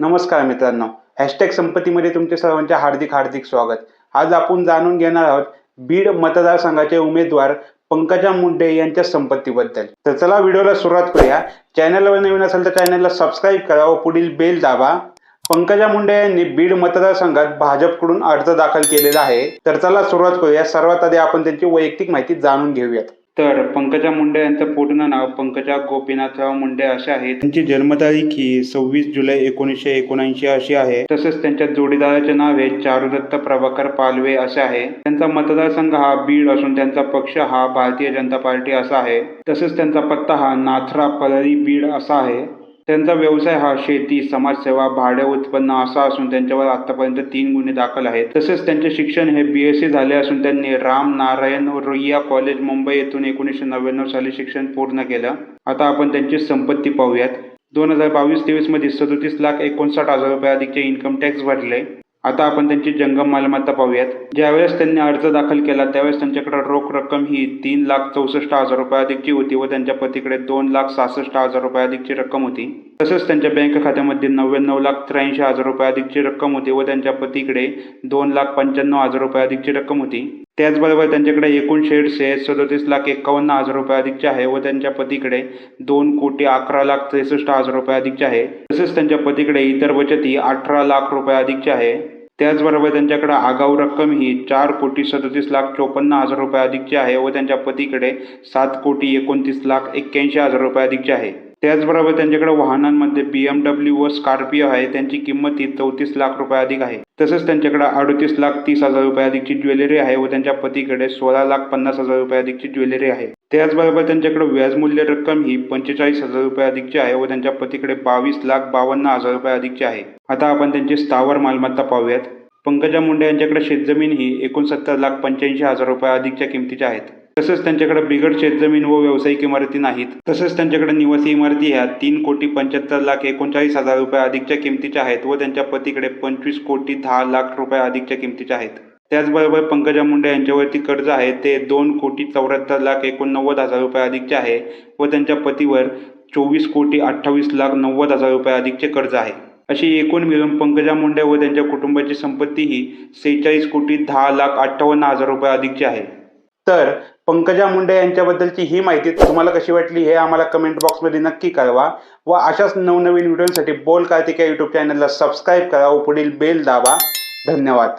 नमस्कार मित्रांनो. हॅशटॅग संपत्तीमध्ये तुमचे सर्वांचे हार्दिक हार्दिक स्वागत. आज आपण जाणून घेणार आहोत बीड मतदारसंघाचे उमेदवार पंकजा मुंडे यांच्या संपत्तीबद्दल. तर चला व्हिडिओला सुरुवात करूया. चॅनलवर नवीन असेल तर चॅनलला सबस्क्राईब करा व पुढील बेल दाबा. पंकजा मुंडे यांनी बीड मतदारसंघात भाजपकडून अर्ज दाखल केलेला आहे. तर चला सुरुवात करूया. सर्वात आधी आपण त्यांची वैयक्तिक माहिती जाणून घेऊयात. तर पंकजा मुंडे यांचं पूर्ण नाव पंकजा गोपीनाथराव मुंडे असे आहे. त्यांची जन्मतारीख ही सव्वीस जुलै एकोणीसशे एकोणऐंशी अशी आहे. तसेच त्यांच्या जोडीदाराचे नाव आहे चारुदत्त प्रभाकर पालवे असे आहे. त्यांचा मतदारसंघ हा बीड असून त्यांचा पक्ष हा भारतीय जनता पार्टी असा आहे. तसेच त्यांचा पत्ता हा नाथरा परळी बीड असा आहे. त्यांचा व्यवसाय हा शेती समाजसेवा भाडे उत्पन्न असा असून त्यांच्यावर आतापर्यंत तीन गुन्हे दाखल आहेत. तसेच त्यांचे शिक्षण हे बी एस सी झाले असून त्यांनी राम नारायण रोहिया कॉलेज मुंबई येथून एकोणीसशे नव्याण्णव साली शिक्षण पूर्ण केलं. आता आपण त्यांची संपत्ती पाहूयात. दोन हजार बावीस तेवीसमध्ये सदोतीस लाख एकोणसाठ हजार रुपये अधिकचे इन्कम टॅक्स भरले. आता आपण त्यांची जंगम मालमत्ता पाहूयात. ज्यावेळेस त्यांनी अर्ज दाखल केला त्यावेळेस त्यांच्याकडे रोख रक्कम ही तीन लाख चौसष्ट हजार रुपये अधिकची होती व त्यांच्या पतीकडे दोन लाख सहासष्ट हजार रुपये अधिकची रक्कम होती. तसंच त्यांच्या बँक खात्यामध्ये नव्याण्णव लाख त्र्याऐंशी हजार रुपये अधिकची रक्कम होती व त्यांच्या पतीकडे दोन लाख पंच्याण्णव हजार रुपये अधिकची रक्कम होती. त्याचबरोबर त्यांच्याकडे एकूण शेअर्स हे सदोतीस लाख एकावन्न हजार रुपये अधिकचे आहे व त्यांच्या पतीकडे दोन कोटी अकरा लाख त्रेसष्ट हजार रुपये अधिकचे आहे. तसेच त्यांच्या पतीकडे इतर बचत ही अठरा लाख रुपये अधिकची आहे. त्याचबरोबर त्यांच्याकडे आगाऊ रक्कम ही चार कोटी सदतीस लाख चोपन्न हजार रुपये अधिकची आहे व त्यांच्या पतीकडे सात कोटी एकोणतीस लाख एक्क्याऐंशी हजार रुपये अधिकची आहे. त्याचबरोबर त्यांच्याकडे वाहनांमध्ये बी एम डब्ल्यू व स्कॉर्पिओ आहे. त्यांची किंमत ही चौतीस लाख रुपये अधिक आहे. तसेच त्यांच्याकडे अडतीस लाख तीस हजार रुपये अधिकची ज्वेलरी आहे व त्यांच्या पतीकडे सोळा लाख पन्नास हजार रुपये अधिकची ज्वेलरी आहे. त्याचबरोबर त्यांच्याकडे व्याजमूल्य रक्कम ही पंचेचाळीस हजार रुपये अधिकची आहे व त्यांच्या पतीकडे बावीस लाख बावन्न हजार रुपये अधिकची आहे. आता आपण त्यांची स्थावर मालमत्ता पाहूयात. पंकजा मुंडे यांच्याकडे शेतजमीन ही एकोणसत्तर लाख पंच्याऐंशी हजार रुपये अधिकच्या किमतीच्या आहेत. तसंच त्यांच्याकडे बिगड शेतजमीन व व्यावसायिक इमारती नाहीत. तसंच त्यांच्याकडे निवासी इमारती ह्या तीन कोटी पंच्याहत्तर लाख एकोणचाळीस हजार रुपये अधिकच्या किमतीच्या आहेत व त्यांच्या पतीकडे पंचवीस कोटी दहा लाख रुपये अधिकच्या किमतीच्या आहेत. त्याचबरोबर पंकजा मुंडे यांच्यावरती कर्ज आहे. ते दोन कोटी चौऱ्याहत्तर लाख एकोणनव्वद हजार रुपये अधिकचे आहे व त्यांच्या पतीवर चोवीस कोटी अठ्ठावीस लाख नव्वद हजार रुपये अधिकचे कर्ज आहे. अशी एकूण मिळून पंकजा मुंडे व त्यांच्या कुटुंबाची संपत्ती ही सेहेचाळीस कोटी दहा लाख अठ्ठावन्न हजार रुपये अधिकची आहे. तर पंकजा मुंडे यांच्याबद्दलची ही माहिती तुम्हाला कशी वाटली हे आम्हाला कमेंट बॉक्समध्ये नक्की कळवा व अशाच नवनवीन व्हिडिओसाठी बोल कार्तिक या यूट्यूब चॅनलला सबस्क्राईब करा व पुढील बेल दाबा. धन्यवाद.